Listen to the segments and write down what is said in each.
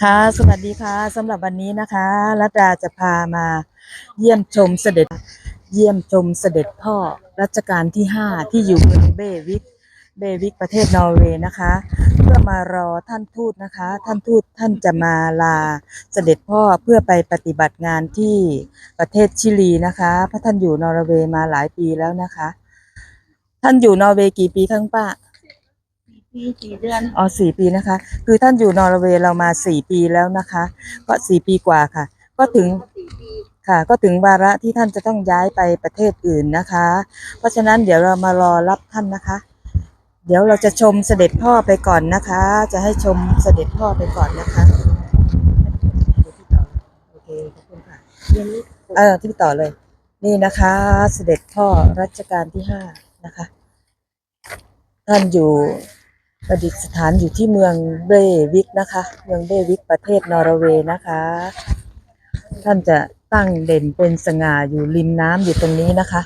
ค่ะ สวัสดีค่ะสำหรับวันนี้นะคะรัตดาจะพามาเยี่ยมชมเสด็จ เยี่ยมชมเสด็จพ่อรัชกาลที่ 5 ที่อยู่เมืองเบวิกเบวิกประเทศนอร์เวย์นะคะ เพื่อมารอท่านทูตนะคะ ท่านทูตท่านจะมาลาเสด็จพ่อเพื่อไปปฏิบัติงานที่ประเทศชิลีนะคะเพราะท่านอยู่นอร์เวย์มาหลายปีแล้วนะคะ ท่านอยู่นอร์เวย์กี่ปีครั้งป้า ปีสี่เดือน อ๋อสี่ปีนะคะ คือท่านอยู่นอร์เวย์เรามาสี่ปีแล้วนะคะ ก็สี่ปีกว่าค่ะ ก็ถึงสี่ปีค่ะ ก็ถึงวาระที่ท่านจะต้องย้ายไปประเทศอื่นนะคะ เพราะฉะนั้นเดี๋ยวเรามารอรับท่านนะคะ เดี๋ยวเราจะชมเสด็จพ่อไปก่อนนะคะ จะให้ชมเสด็จพ่อไปก่อนนะคะโอเคขอบคุณค่ะเรียนรู้เออที่ต่อเลย นี่นะคะ เสด็จพ่อรัชกาลที่ห้านะคะ ท่านอยู่ ประดิษฐานอยู่ที่เมืองเบวิกนะคะ เมืองเบวิกประเทศนอร์เวย์นะคะ ท่านจะตั้งเด่นเป็นสง่าอยู่ริมน้ำอยู่ตรงนี้นะคะ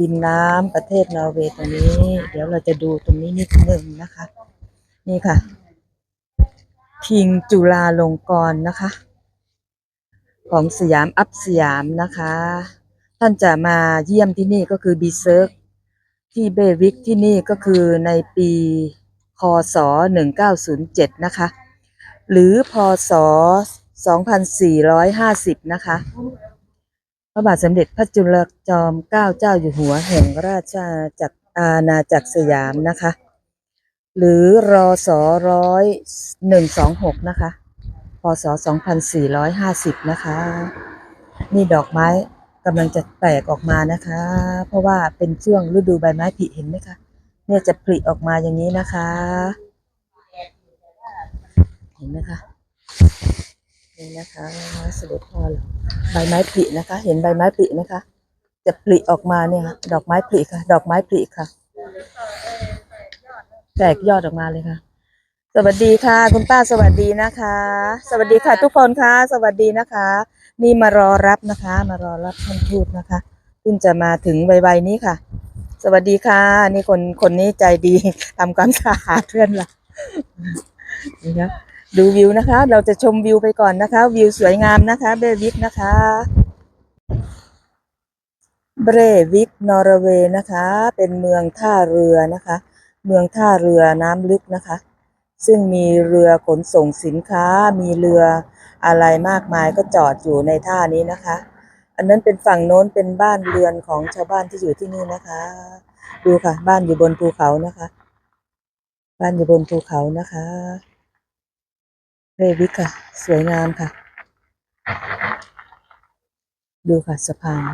ริมน้ำประเทศนอร์เวย์ตรงนี้ เดี๋ยวเราจะดูตรงนี้นิดนึงนะคะ นี่ค่ะ คิงจุฬาลงกรณ์นะคะ ของสยามอัพสยามนะคะ ท่านจะมาเยี่ยมที่นี่ก็คือบีเซิร์กที่เบวิกที่นี่ก็คือในปี คศ1907 นะคะ หรือพศ 2450 นะคะ พระบาทสมเด็จพระจุลจอมเกล้าเจ้าอยู่หัวแห่งราชอาณาจักรอาณาจักรสยามนะคะ หรือรอสร้อยหนึ่งสองหกนะคะ พศ 2450 นะคะ นี่ดอกไม้กำลังจะแตกออกมานะคะ เพราะว่าเป็นช่วงฤดูใบไม้ผลิเห็นไหมคะ เนี่ยจะผลิออกมาอย่างนี้นะคะ เห็นไหมคะนี่นะคะเสด็จพ่อเราใบไม้ผลินะคะ เห็นใบไม้ผลิไหมคะจะผลิออกมาเนี่ยดอกไม้ผลิค่ะ ดอกไม้ผลิค่ะ แตกยอดออกมาเลยค่ะ สวัสดีค่ะ คุณป้าสวัสดีนะคะ สวัสดีค่ะ ทุกคนค่ะ สวัสดีนะคะ นี่มารอรับนะคะ มารอรับท่านทูตนะคะเพิ่งจะมาถึงไวๆนี้ค่ะ สวัสดีค่ะ นี่คนคนนี้ใจดีทำความสะอาดเพื่อนละนี่นะดูวิวนะคะ เราจะชมวิวไปก่อนนะคะ วิวสวยงามนะคะเบวิกนะคะเบรวิกนอร์เวย์นะคะ เป็นเมืองท่าเรือนะคะ เมืองท่าเรือน้ำลึกนะคะ ซึ่งมีเรือขนส่งสินค้า มีเรืออะไรมากมายก็จอดอยู่ในท่านี้นะคะ อันนั้นเป็นฝั่งโน้นเป็นบ้านเรือนของชาวบ้านที่อยู่ที่นี่นะคะ ดูค่ะ บ้านอยู่บนภูเขานะคะ บ้านอยู่บนภูเขานะคะเรวิกค่ะ สวยงามค่ะ ดูค่ะสะพาน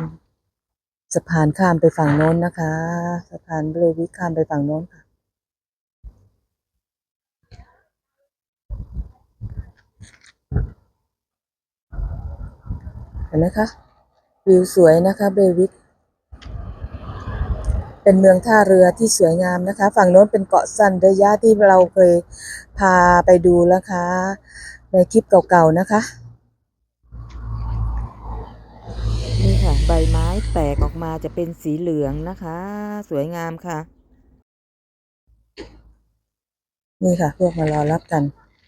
สะพานข้ามไปฝั่งโน้นนะคะสะพานเรวิกข้ามไปฝั่งโน้นค่ะเห็นไหมคะ วิวสวยนะคะเบวิกเป็นเมืองท่าเรือที่สวยงามนะคะ ฝั่งโน้นเป็นเกาะซันเดยะที่เราเคยพาไปดูแล้วคะ ในคลิปเก่าๆนะคะ นี่ค่ะ ใบไม้แตกออกมาจะเป็นสีเหลืองนะคะ สวยงามค่ะ นี่ค่ะ พวกมารอรับกัน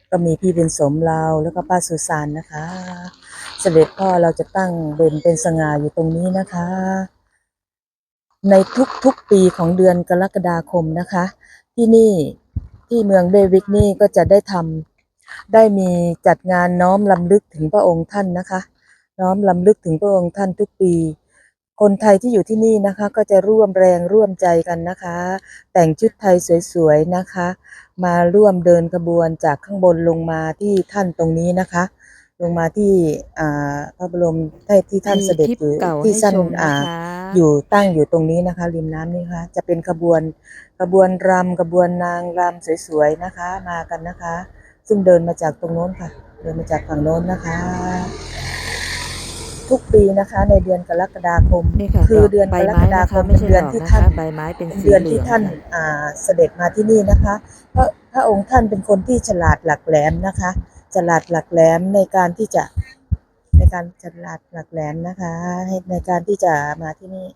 ก็มีพี่เป็นสมเราแล้วก็ป้าสุสานนะคะ เสด็จพ่อเราจะตั้งเด่นเป็นสง่าอยู่ตรงนี้นะคะ ในทุกๆปีของเดือนกรกฎาคมนะคะ ที่นี่ที่เมืองเบวิกนี่ก็จะได้ทำได้มีจัดงานน้อมลำลึกถึงพระองค์ท่านนะคะ น้อมลำลึกถึงพระองค์ท่านทุกปี คนไทยที่อยู่ที่นี่นะคะ ก็จะร่วมแรงร่วมใจกันนะคะ แต่งชุดไทยสวยๆนะคะ มาร่วมเดินขบวนจากข้างบนลงมาที่ท่านตรงนี้นะคะ ลงมาที่อ่าพระบรมที่ที่ท่านเสด็จอยู่ที่ท่านอ่าอยู่ตั้งอยู่ตรงนี้นะคะ ริมน้ำนี่ค่ะจะเป็นขบวนขบวนรำขบวนนางรำสวยๆนะคะ มากันนะคะ ซึ่งเดินมาจากตรงโน้นค่ะ เดินมาจากฝั่งโน้นนะคะ ทุกปีนะคะในเดือนกรกฎาคมนี่ค่ะคือเดือนใบกรไม้กฎานะคคะมไม่เป็นใช่เดือนดอกที่นะท่านคะใบไม้เป็นสีเดือนเหลืที่องท่านค่ะอ่าเสด็จมาที่นี่นะคะ เพราะพระองค์ท่านเป็นคนที่ฉลาดหลักแหลมนะคะ ฉลาดหลักแหลมในการที่จะในการฉลาดหลักแหลมนะคะในการที่จะมาที่นี่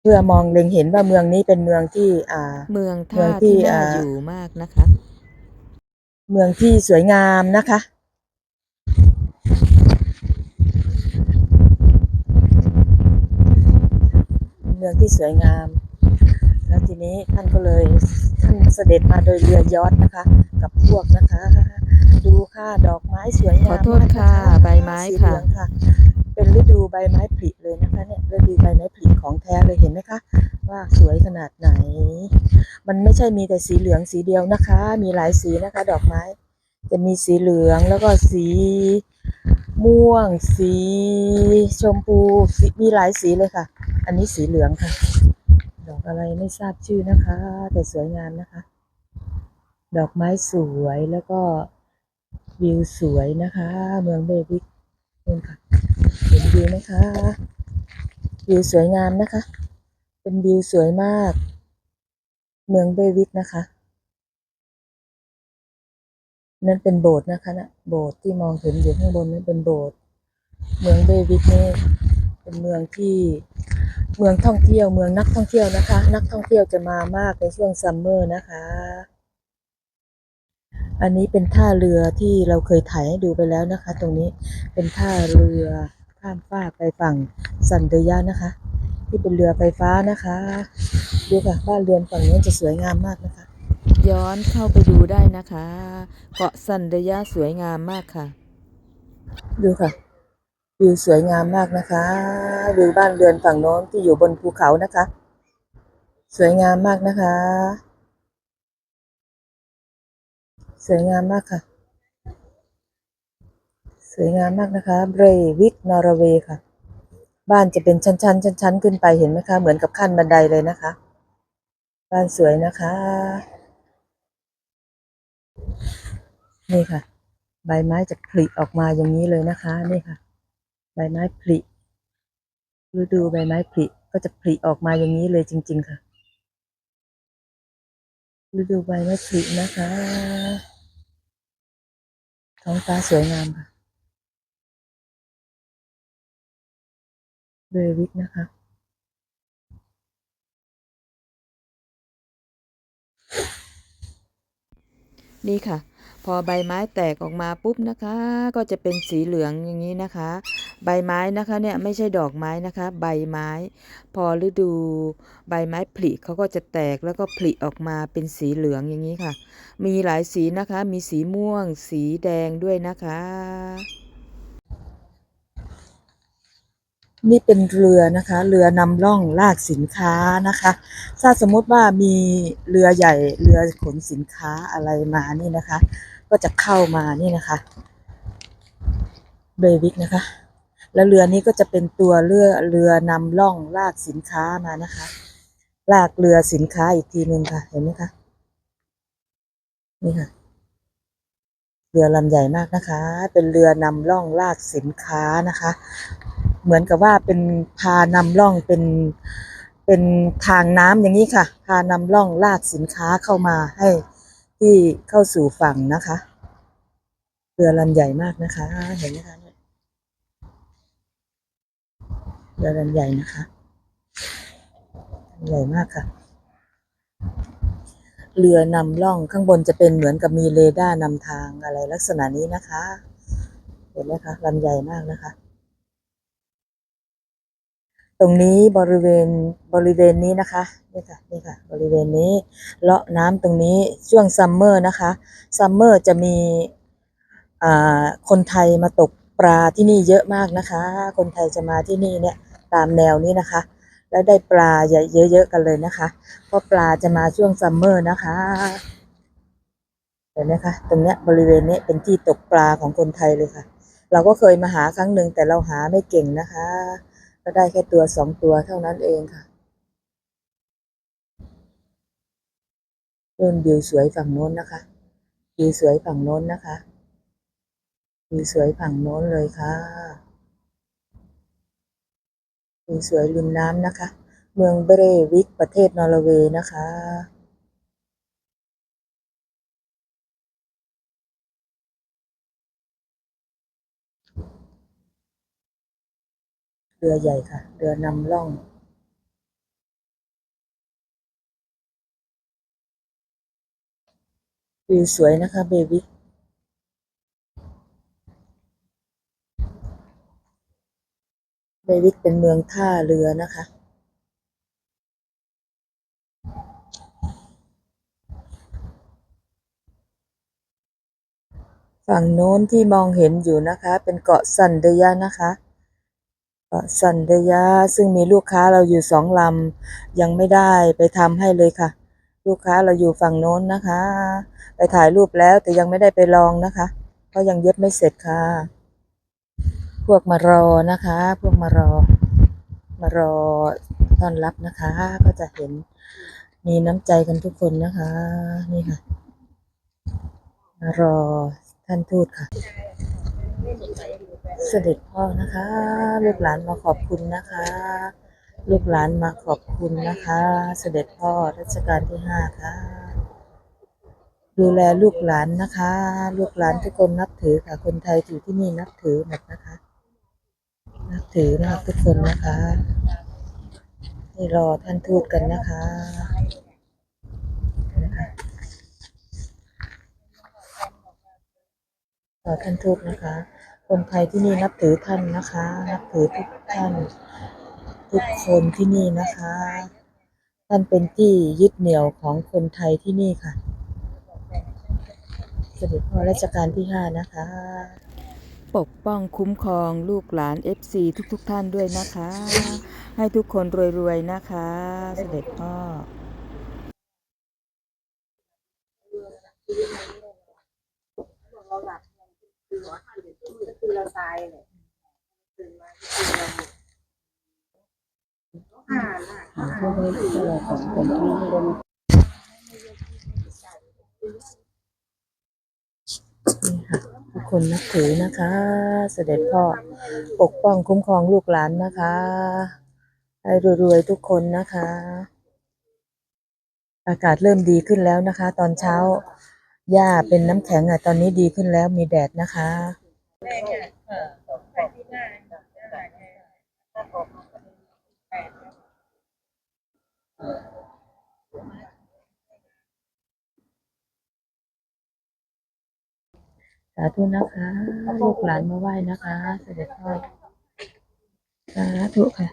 เพื่อมองเล็งเห็นว่าเมืองนี้เป็นเมืองที่ อ่า เมืองท่าที่น่าอยู่มากนะคะ เมืองที่สวยงามนะคะเมืองที่สวยงาม แล้วทีนี้ท่านก็เลยท่านเสด็จมาโดยเรือยอทนะคะ กับพวกนะคะ ดูค่ะ ดอกไม้สวยงามขอโทษมากนค่ะ ใบไม้สีค่ะเหลืองค่ะ เป็นฤดูใบไม้ผลิเลยนะคะเนี่ยฤดูใบไม้ผลิของแท้เลยเห็นไหมคะ ว่าสวยขนาดไหน มันไม่ใช่มีแต่สีเหลืองสีเดียวนะคะ มีหลายสีนะคะ ดอกไม้ จะมีสีเหลืองแล้วก็สีม่วง สีชมพูสีมีหลายสีเลยค่ะ อันนี้สีเหลืองค่ะ ดอกอะไรไม่ทราบชื่อนะคะ แต่สวยงามนะคะ ดอกไม้สวยแล้วก็ วิวสวยนะคะ เมืองเบบิกนู่นค่ะเห็นวิวไหมคะวิวสวยงามนะคะ เป็นวิวสวยมาก เมืองเบวิกนะคะ นั่นเป็นโบสถ์นะคะนะโบสถ์ที่มองเห็นอยู่ข้างบนนั่นเป็นโบสถ์เมืองเบวิกนี่เป็นเมืองที่เมืองท่องเที่ยวเมืองนักท่องเที่ยวนะคะ นักท่องเที่ยวจะมามากในช่วงซัมเมอร์นะคะ อันนี้เป็นท่าเรือที่เราเคยถ่ายให้ดูไปแล้วนะคะ ตรงนี้เป็นท่าเรือข้ามฟากไปฝั่งซันเดยานะคะ ที่เป็นเรือไฟฟ้านะคะดูค่ะบ้านเรือนฝั่งนี้จะสวยงามมากนะคะ ย้อนเข้าไปดูได้นะคะเกาะสันเดยะสวยงามมากค่ะ ดูค่ะวิวสวยงามมากนะคะวิวบ้านเรือนฝั่งโน้นที่อยู่บนภูเขานะคะ สวยงามมากนะคะ สวยงามมากค่ะ สวยงามมากนะคะ เบรวิกนอร์เวย์ค่ะ บ้านจะเป็นชั้นๆชั้นๆขึ้นไปเห็นไหมคะ เหมือนกับขั้นบันไดเลยนะคะ บ้านสวยนะคะ นี่ค่ะ ใบไม้จะผลิออกมาอย่างนี้เลยนะคะ นี่ค่ะ ใบไม้ผลิฤดูใบไม้ผลิก็จะผลิออกมาอย่างนี้เลยจริง ๆ ค่ะฤดูใบไม้ผลินะคะ ท้องฟ้าสวยงามค่ะเบรวิกนะคะนี่ค่ะ พอใบไม้แตกออกมาปุ๊บนะคะ ก็จะเป็นสีเหลืองอย่างนี้นะคะ ใบไม้นะคะเนี่ยไม่ใช่ดอกไม้นะคะ ใบไม้ พอฤดูใบไม้ผลิเขาก็จะแตกแล้วก็ผลิออกมาเป็นสีเหลืองอย่างนี้ค่ะ มีหลายสีนะคะ มีสีม่วง สีแดงด้วยนะคะ นี่เป็นเรือนะคะ เรือนำล่องลากสินค้านะคะ ถ้าสมมติว่ามีเรือใหญ่เรือขนสินค้าอะไรมานี่นะคะ ก็จะเข้ามานี่นะคะเบวิกนะคะ แล้วเรือนี้ก็จะเป็นตัวเรือเรือนำล่องลากสินค้ามานะคะ ลากเรือสินค้าอีกทีหนึ่งค่ะ เห็นไหมคะ นี่ค่ะ เรือลำใหญ่มากนะคะ เป็นเรือนำล่องลากสินค้านะคะ เหมือนกับว่าเป็นพานำล่องเป็นเป็นทางน้ำอย่างนี้ค่ะ พานำล่องลากสินค้าเข้ามาให้ที่เข้าสู่ฝั่งนะคะ เรือลำใหญ่มากนะคะ เห็นไหมคะ เรือลำใหญ่นะคะใหญ่มากค่ะ เรือนำล่องข้างบนจะเป็นเหมือนกับมีเรดาร์นำทางอะไรลักษณะนี้นะคะ เห็นไหมคะลำใหญ่มากนะคะ ตรงนี้บริเวณบริเวณนี้นะคะนี่ค่ะนี่ค่ะ บริเวณนี้เลาะน้ำตรงนี้ช่วงซัมเมอร์นะคะซัมเมอร์จะมีคนไทยมาตกปลาที่นี่เยอะมากนะคะ คนไทยจะมาที่นี่เนี่ย ตามแนวนี้นะคะ แล้วได้ปลาใหญ่เยอะๆกันเลยนะคะเพราะปลาจะมาช่วงซัมเมอร์นะคะเห็นไหมคะตรงเนี้ยบริเวณนี้เป็นที่ตกปลาของคนไทยเลยค่ะ เราก็เคยมาหาครั้งหนึ่งแต่เราหาไม่เก่งนะคะ ก็ได้แค่ตัวสองตัวเท่านั้นเองค่ะเริ่มวิวสวยฝั่งโน้นนะคะวิวสวยฝั่งโน้นนะคะวิวสวยฝั่งโน้นเลยค่ะ สวยริมน้ำนะคะ เมืองเบรวิกประเทศนอร์เวย์นะคะเรือใหญ่ค่ะ เรือนำล่อง วิวสวยนะคะเบบี้เวิกเป็นเมืองท่าเรือนะคะ ฝั่งโน้นที่มองเห็นอยู่นะคะ เป็นเกาะสันเดยะนะคะเกาะสันเดยะซึ่งมีลูกค้าเราอยู่สองลำยังไม่ได้ไปทำให้เลยค่ะ ลูกค้าเราอยู่ฝั่งโน้นนะคะ ไปถ่ายรูปแล้วแต่ยังไม่ได้ไปลองนะคะ เพราะยังเย็บไม่เสร็จค่ะ พวกมารอนะคะ พวกมารอ มารอต้อนรับนะคะ ก็จะเห็นมีน้ำใจกันทุกคนนะคะ นี่ค่ะ มารอท่านทูตค่ะ เสด็จพ่อนะคะ ลูกหลานมาขอบคุณนะคะ ลูกหลานมาขอบคุณนะคะ เสด็จพ่อรัชกาลที่ห้าค่ะดูแลลูกหลานนะคะ ลูกหลานทุกคนนับถือค่ะ คนไทยอยู่ที่นี่นับถือหมดนะคะ นับถือมากทุกคนนะคะ นี่รอท่านทูตกันนะคะนะคะรอท่านทูตนะคะ คนไทยที่นี่นับถือท่านนะคะ นับถือทุกท่าน ทุกคนที่นี่นะคะ ท่านเป็นที่ยึดเหนี่ยวของคนไทยที่นี่ค่ะ เสด็จพ่อรัชกาลที่ห้านะคะ ปกป้องคุ้มครองลูกหลาน FC ทุกๆทท่านด้วยนะคะ ให้ทุกคนรวยๆนะคะ เสด็จพ่อคือเราตายเลยตื่นมาคือเราอ่าน่ะนี่ค่ะทุก คนนับถือนะคะ เสด็จพ่อปกป้องคุ้มครองลูกหลานนะคะให้รวยๆทุกคนนะคะ อากาศเริ่มดีขึ้นแล้วนะคะ ตอนเช้าหญ้าเป็นน้ำแข็งอะตอนนี้ดีขึ้นแล้วมีแดดนะคะสาธุนะคะ ลูกหลานมาไหว้นะคะ เสด็จพ่อสาธุค่ะ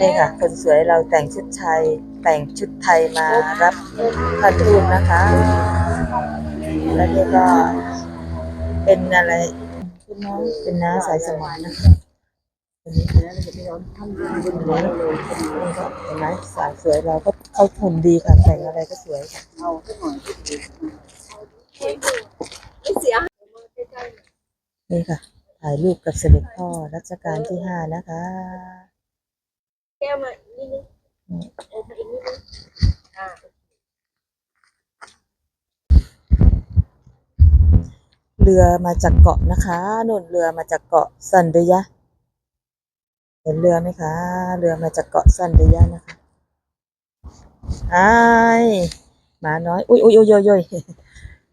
นี่ค่ะ คนสวยเราแต่งชุดไทยแต่งชุดไทยมารับท่านทูตนะคะ แล้วนี่ก็เป็นอะไรเป็นน้องเป็นน้าสายสมานนะคะคะ เห็นไหมสาวสวยเราก็เขาหุ่นดีค่ะแต่งอะไรก็สวยค่ะนี่ค่ะ ถ่ายรูปกับเสด็จพ่อรัชกาลที่ห้านะคะ แก้วมานิดนึงเอออีกนิดนึงอ่าเรือมาจากเกาะนะคะนู่นเรือมาจากเกาะซันเดยะ เห็นเรือไหมคะ เรือมาจากเกาะซันเดียนะคะไอ้าหมาน้อยอุยอุ้ยอุ้ยอุ้ยอุ้ย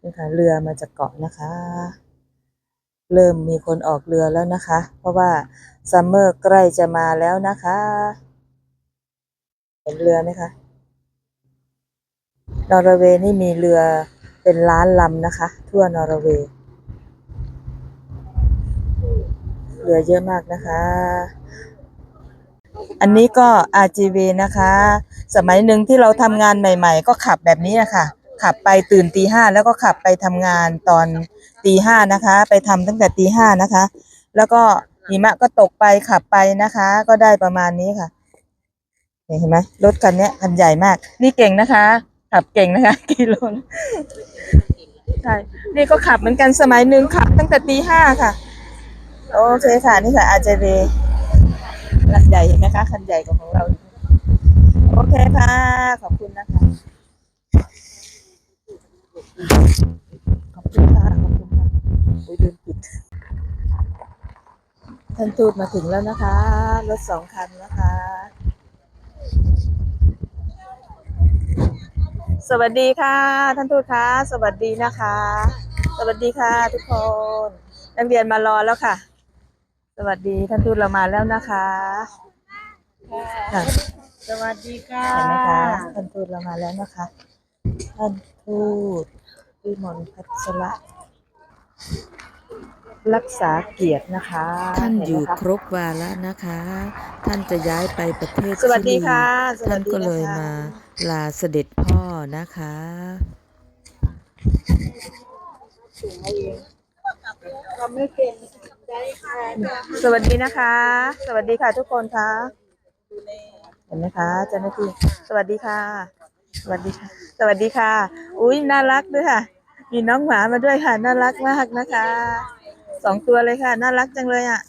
นี่ค่ะ เรือมาจากเกาะนะคะ เริ่มมีคนออกเรือแล้วนะคะ เพราะว่าซัมเมอร์ใกล้จะมาแล้วนะคะ เห็นเรือไหมคะนอร์เวย์นี่มีเรือเป็นล้านลำนะคะ ทั่วนอร์เวย์ เรือเยอะมากนะคะ อันนี้ก็ RGV นะคะ สมัยหนึ่งที่เราทำงานใหม่ ๆ ก็ขับแบบนี้นะคะขับไปตื่นตีห้าแล้วก็ขับไปทำงานตอนตีห้านะคะ ไปทำตั้งแต่ตีห้านะคะ แล้วก็หิมะก็ตกไปขับไปนะคะ ก็ได้ประมาณนี้ค่ะเห็นไหมรถคันนี้คันใหญ่มาก นี่เก่งนะคะ ขับเก่งนะคะกิโลใช่นี่ก็ขับเหมือนกันสมัยหนึ่งขับตั้งแต่ตีห้าค่ะ โอเคค่ะ นี่ค่ะ RGV คันใหญ่เห็นไหมคะ คันใหญ่กว่าของเรา โอเคค่ะ ขอบคุณนะคะ ขอบคุณค่ะ ขอบคุณค่ะโอ้ยลืมปิด ท่านทูตมาถึงแล้วนะคะ รถสองคันนะคะ สวัสดีค่ะ ท่านทูตคะ สวัสดีนะคะ สวัสดีค่ะทุกคน นักเรียนมารอแล้วค่ะ สวัสดีท่านทูตเรามาแล้วนะคะค่ะสวัสดีค่ะเห็นไหมคะท่านทูตเรามาแล้วนะคะ ท่านทูตวิมลพัชระรักษาเกียรตินะคะท่านอยู่เห็ไหมะครบวาระนะคะ ท่านจะย้ายไปประเทศสวัสดีชิลีค่ะสวัท่าสนดีก็เลยนะคะมาลาเสด็จพ่อนะคะ สวัสดีนะคะ สวัสดีค่ะทุกคนค่ะเห็นไหมคะเจ้าหน้าที่สวัสดีค่ะ สวัสดีค่ะ สวัสดีค่ะ อุ้ยน่ารักด้วยค่ะ มีน้องหมามาด้วยค่ะ น่ารักมากนะคะสองตัวเลยค่ะ น่ารักจังเลยอะ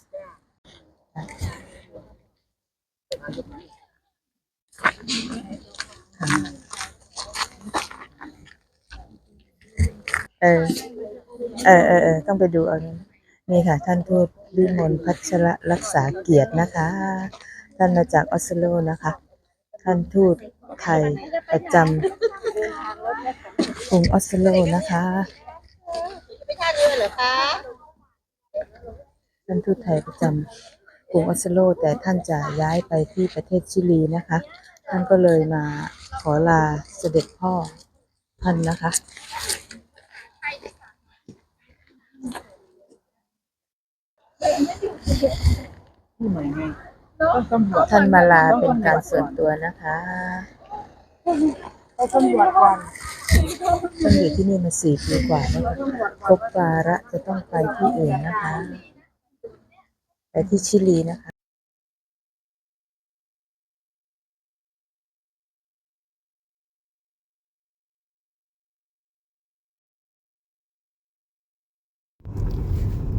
เออเออเออต้องไปดูเอานะ นี่ค่ะ ท่านทูตวิมลพัชระรักษาเกียรตินะคะ ท่านมาจากออสโลนะคะ ท่านทูตไทยประจำกรุงออสโลนะคะไม่ท่าเรือเหรอคะท่านทูตไทยประจำกรุงออสโล แต่ท่านจะย้ายไปที่ประเทศชิลีนะคะ ท่านก็เลยมาขอลาเสด็จพ่อท่านนะคะ ท่านมาลาเป็นการส่วนตัวนะคะตำรวจก่อนท่านอยู่ที่นี่มาสี่ปีกว่าแล้วค่ะครบวาระจะต้องไปที่อื่นนะคะ ไปที่ชิลีนะคะ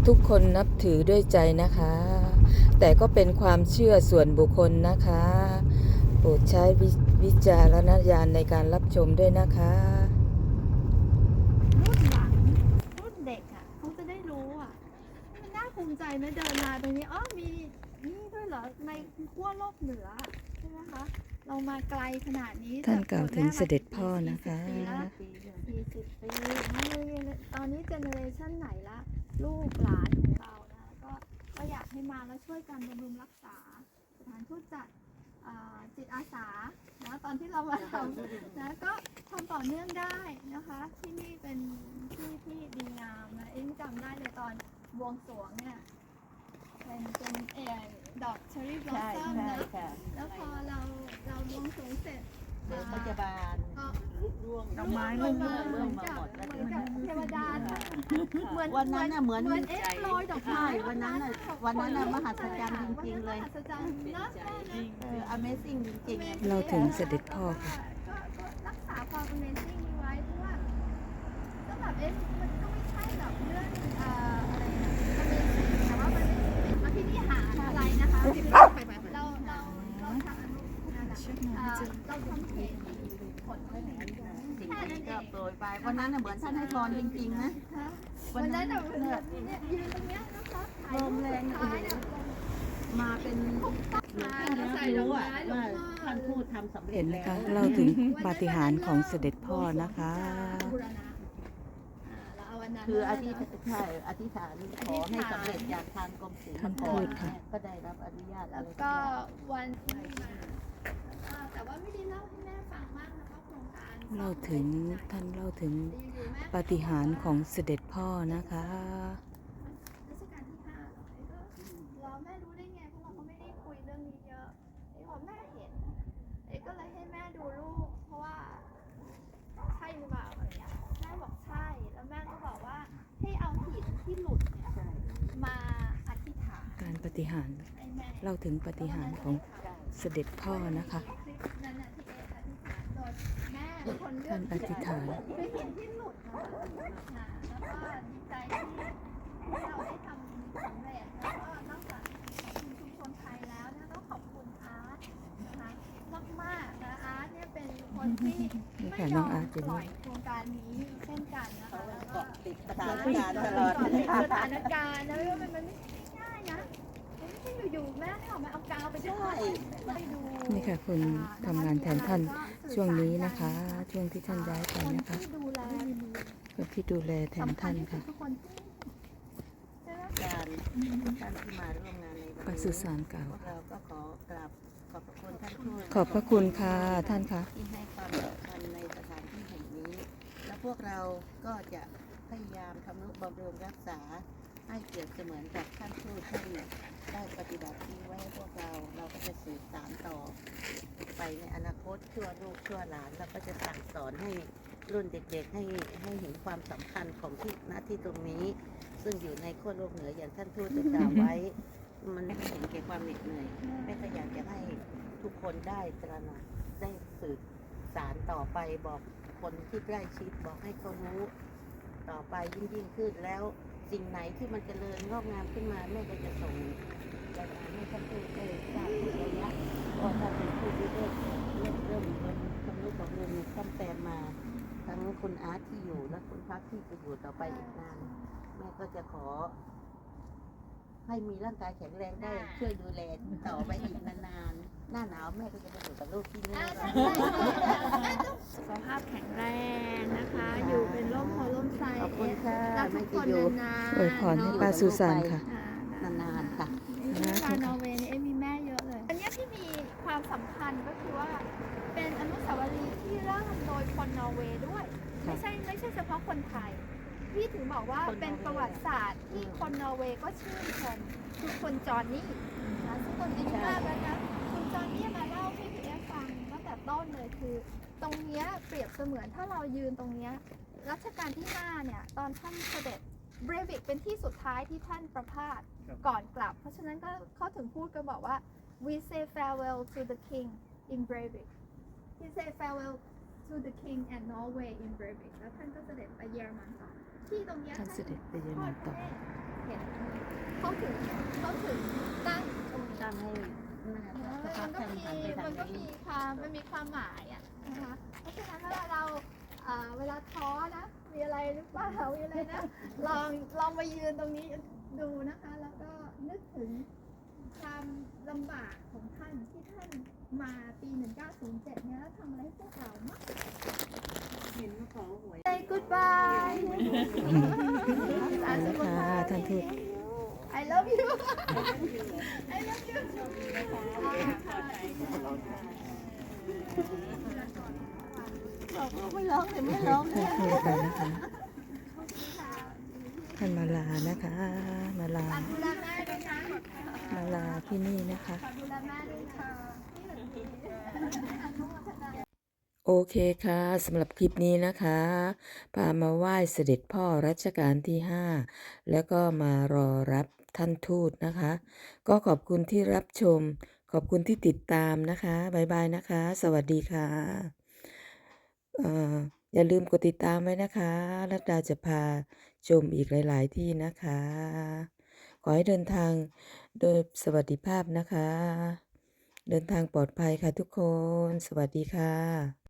ทุกคนนับถือด้วยใจนะคะ แต่ก็เป็นความเชื่อส่วนบุคคลนะคะ โปรดใช้วิวิจารณญาณในการรับชมด้วยนะคะ รุ่นหลังรุ่นเด็กอะเขาจะได้รู้อะ มันน่าภูมิใจไหมเดินมาตรงนี้อ๋อมีนี่ด้วยเหรอในขั้วโลกเหนือใช่ไหมคะเรามาไกลขนาดนี้ท่านกล่าวถึงเสด็จพ่อนะคะสี่สิบปีแล้วตอนนี้เจเนอเรชันไหนละ ลูกหลานของเรานะก็ก็อยากให้มาแล้วช่วยกันบำรุงรักษา สถานทูตจัดอ่าจิตอาสานะตอนที่เรามาทำนะก็ทำต่อเนื่องได้นะคะ ที่นี่เป็นที่ที่ดีงามนะเอ็งจำได้เลยตอนบวงสรวงเนี่ยเป็นเป็นเออดอกเชอรี่บลอสซัมนะแล้วพอเราเราบวงสรวงเสร็จ เดี๋ยวมันจะบานก็ร่วงดอกไม้มันมาเหมือนกับเหมือนกับเทวดาเหมือนวันนั้นน่ะเหมือนเหมือนเอ๊ะโรยดอกไม้ใช่วันนั้นน่ะวันนั้นน่ะมหัศจรรย์จริงๆเลยมหัศจรรย์นะเออ Amazing จริงๆเราถึงเสด็จพ่อค่ะก็ก็รักษาความ Amazing นี้ไว้เพราะว่าก็แบบเอ๊ะ สิ่งที่ก็โปรยไปวันนั้นน่ะเหมือนท่านให้พรจริงๆนะวันนั้นน่ะเนี่ยยืนตรงเนี้ยนะคะถ่ายรูปสุดท้ายเนี่ยมาเป็นมาแล้วใส่ดอกไม้หลวงพ่อท่านพูดทำสำเร็เห็จนไหมแล้วคะเราถึงปาฏิหาริย์ของเสด็จพ่อนะคะบูรณะอ่าแล้วเอาวันนั้นคืออธิษฐานใช่อธิษฐานขอให้สำเร็จจากทางกรมศิลป์ท่านก่พูอนดค่ะก็ได้รับอนุญาตแล้อะวไรก็วันที่มาอ่า แต่ว่าไม่ได้เล่าให้แม่ฟังมากนะคะโครงการเล่าถึงท่านเล่าถึงอยู่ๆแม่ปาฏิหาริย์ของเสด็จพ่อนะคะรัชกาลที่ห้าเหรอเอ้ยก็เราแม่รู้ได้ไงเพราะเราก็ไม่ได้คุยเรื่องนี้เยอะเอ้ยบอกแม่เห็นเอ้ยก็เลยให้แม่ดูรูปเพราะว่าใช่หรือเปล่าอะไรเงี้ยแม่บอกใช่ แล้วแม่ก็บอกว่าให้เอาหินที่หลุดเนี่ยมาอธิษฐานการปาฏิหาริย์ให้แม่เล่าถึงปาฏิหาริย์ของเสด็จพ่อนะคะคลิปนั้นน่ะ ท่านอธิษฐานคือหินที่หลุดมาค่ะแล้วก็ดีใจที่ที่เราได้ทำสำเร็จแล้วก็นอกจากขอบคุณชุมชนไทยแล้วเนี่ยต้องขอบคุณอาร์ตนะคะมากๆนะอาร์ตเนี่ยเป็นคนที่นี่ไม่ค่ะยน้อองมอาร์ตอยู่ปล่นี่อยโครงการนี้เช่นกันนะคะแล้วก็ติดสถานการณ์ตลอดเกาะติดสถานการณ์นะว่ามันมันไม่ อยู่ๆแม่ให้ออกมาเอากาวไปทอดไปดูนี่ค่ะคุณทำงานแทนท่านช่วงนี้นะคะ ช่วงที่ท่านย้ายไปคนนะคะที่ดูแลคนที่ดูแลแทนท่านค่ะทุกคนใช่ไหมการท่านที่มาร่วมงานในวันปนี้สุสานเก่าพวกเราก็ขอกราบขอบพระคุณท่านทูตขอบพระคุณค่ะท่านคะที่ให้ความสำคัญในสถานที่แห่งนี้ และพวกเราก็จะพยายามทำนุบำรุงรักษา ให้เปรียบเสมือนกับท่านทูตที่ได้ปฏิบัติทิ้งไว้ให้พวกเราเราก็จะสืบสานต่อ ไปในอนาคตชั่วลูกชั่วหลานเราก็จะสั่งสอนให้รุ่นเด็กๆให้ให้เห็นความสำคัญของที่หน้าที่ตรงนี้ ซึ่งอยู่ในขั้วโลกเหนืออย่างท่านทูตได้กล่าวไว้ มันไม่เห็นแก่ความเหน็ดเหนื่อยแม่ก็อยากจะให้ทุกคนได้ตระหนักได้สืบสารต่อไปบอกคนที่ใกล้ชิดบอกให้เขารู้ต่อไปยิ่งยิ่งขึ้นแล้ว สิ่งไหนที่มันจเจริญงอกงามขึ้นมาแม่ก็จะส่งรายงานให้ท่านทูตได้ทราบเป็นระยะก็ถ้าเป็นผู้ที่เริ่มเริ่มเริ่มเป็นคำนึกของเงินซ่อมแซมมา ทั้งคุณอาร์ตที่อยู่และคุณพักที่จะอยู่ต่อไปอีกนานแม่ก็จะขอ ให้มีร่างกายแข็งแรงได้ช่วยดูแลต่อไปอีกนานๆ หน้าหนาวแม่ก็จะไปอยู่กับลูกที่นี่สุขภาพแข็งแรงนะคะ อยู่เป็นร่มโพล่มไทรขอบคุณค่ะรักทุแม่กคจะนอยู่นานๆอวยพรให้ป้าสุสานค่ะอ่นานๆค่ะ นี่ที่มานอร์เวย์นี่เอ็มมีแม่เยอะเลย อันเนี้ยที่มีความสำคัญก็คือว่า เป็นอนุสาวรีย์ที่เริ่มโดยคนนอร์เวย์ด้วยไม่ใช่ไม่ใช่เฉพาะคนไทย พี่ถึงบอกว่าคนเป็นประวัติศาสตร์ที่คนนอร์เวย์ก็ชื่นชมคือคนจอห์นนี่นะซึ่งคนอายุมากแล้วนะ คุณจอห์นนี่มาเล่าให้พี่เอฟฟังตั้งแต่ต้นเลยคือ ตรงเนี้ยเปรียบเสมือนถ้าเรายืนตรงเนี้ยรัชกาลที่5เนี่ยตอนท่านเสด็จเบรวิกเป็นที่สุดท้ายที่ท่านประพาสก่อนกลับ เพราะฉะนั้นก็เขาถึงพูดกันบอกว่า we say farewell to the king in Breivik he say farewell to the king and Norway in Breivik แล้วท่านก็เสด็จไปเยอรมันต่อที่ตรงเนี้ยท่านเสด็จไปเยอรมันต่อเห็นเขาถึงเขาถึงตั้งตรงนี้ตั้งให้หน้าสภา มัพนก็ท่านมีหันไปทามังนก็นี้มีความมันมีความหมายอะนะคะเพราะฉะนั้นเวลาเราเอ่อเวลาท้อนะมีอะไรหรือเปล่ามีอะไรนะลองลองมายืนตรงนี้ดูนะคะ แล้วก็นึกถึงความลำบากของท่านที่ท่านมาปี 1907 เนี่ยแล้วทำอะไรให้พวกเรามากเห็นขอหวย Say goodbye ขอบคุณค่ะท่านทูต I love you I love you ไม่ร้องเลยไม่ร้องเลยท่านทูตไปนะคะท่านมาลานะคะ มาลา ดูแลแม่ด้วยนะมาลาที่นี่นะคะ ดูแลแม่ด้วยค่ะโอเคค่ะสำหรับคลิปนี้นะคะพามาไหว้เสด็จพ่อรัชกาลที่ 5 แล้วก็มารอรับ ท่านทูตนะคะ ก็ขอบคุณที่รับชม ขอบคุณที่ติดตามนะคะบ๊ายบายนะคะ สวัสดีค่ะเอ่ออย่าลืมกดติดตามไว้นะคะรัตดาจะพาชมอีกหลาย ๆ ที่นะคะ ขอให้เดินทางโดยสวัสดิภาพนะคะ เดินทางปลอดภัยค่ะทุกคน สวัสดีค่ะ